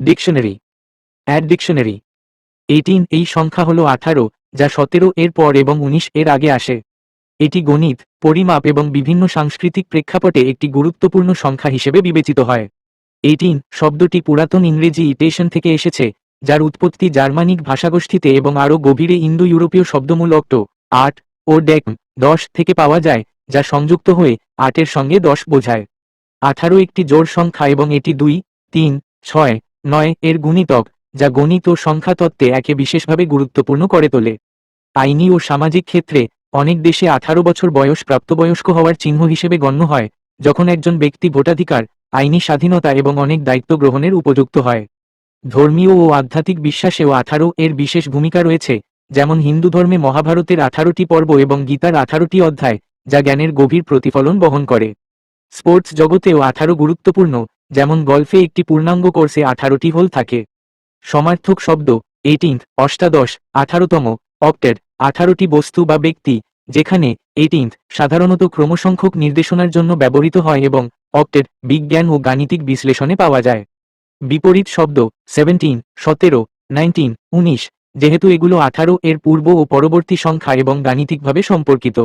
Dictionary add dictionary eighteen এই সংখ্যা হল আঠারো, যা সতেরো এর পর এবং উনিশ এর আগে আসে। এটি গণিত, পরিমাপ এবং বিভিন্ন সাংস্কৃতিক প্রেক্ষাপটে একটি গুরুত্বপূর্ণ সংখ্যা হিসেবে বিবেচিত হয়। এইটিন শব্দটি পুরাতন ইংরেজি ইটেশন থেকে এসেছে, যার উৎপত্তি জার্মানিক ভাষাগোষ্ঠীতে এবং আরও গভীরে ইন্দো ইউরোপীয় শব্দমূল অক্টো, আট ও ডেক, দশ থেকে পাওয়া যায়, যা সংযুক্ত হয়ে আটের সঙ্গে দশ বোঝায়। আঠারো একটি জোর সংখ্যা এবং এটি দুই, তিন, ছয় নয়, এর গুণিতক, যা গণিত ও সংখ্যাতত্ত্বে একে বিশেষভাবে গুরুত্বপূর্ণ করে তোলে। আইনি ও সামাজিক ক্ষেত্রে, অনেক দেশে আঠারো বছর বয়স প্রাপ্তবয়স্ক হওয়ার চিহ্ন হিসেবে গণ্য হয়, যখন একজন ব্যক্তি ভোটাধিকার, আইনি স্বাধীনতা এবং অনেক দায়িত্ব গ্রহণের উপযুক্ত হয়। ধর্মীয় ও আধ্যাত্মিক বিশ্বাসেও আঠারো এর বিশেষ ভূমিকা রয়েছে, যেমন হিন্দু ধর্মে মহাভারতের আঠারোটি পর্ব এবং গীতার আঠারোটি অধ্যায়, যা জ্ঞানের গভীর প্রতিফলন বহন করে। স্পোর্টস জগতেও আঠারো গুরুত্বপূর্ণ যেমন গল্ফে একটি পূর্ণাঙ্গ কোর্সে আঠারোটি হোল থাকে। সমার্থক শব্দ এইটিন্থ অষ্টাদশ, আঠারোতম অক্টের আঠারোটি বস্তু বা ব্যক্তি, যেখানে এইটিন্থ সাধারণত ক্রমসংখ্যক নির্দেশনার জন্য ব্যবহৃত হয় এবং অক্টের বিজ্ঞান ও গাণিতিক বিশ্লেষণে পাওয়া যায়। বিপরীত শব্দ সেভেন্টিন সতেরো নাইনটিন উনিশ, যেহেতু এগুলো আঠারো এর পূর্ব ও পরবর্তী সংখ্যা এবং গাণিতিকভাবে সম্পর্কিত।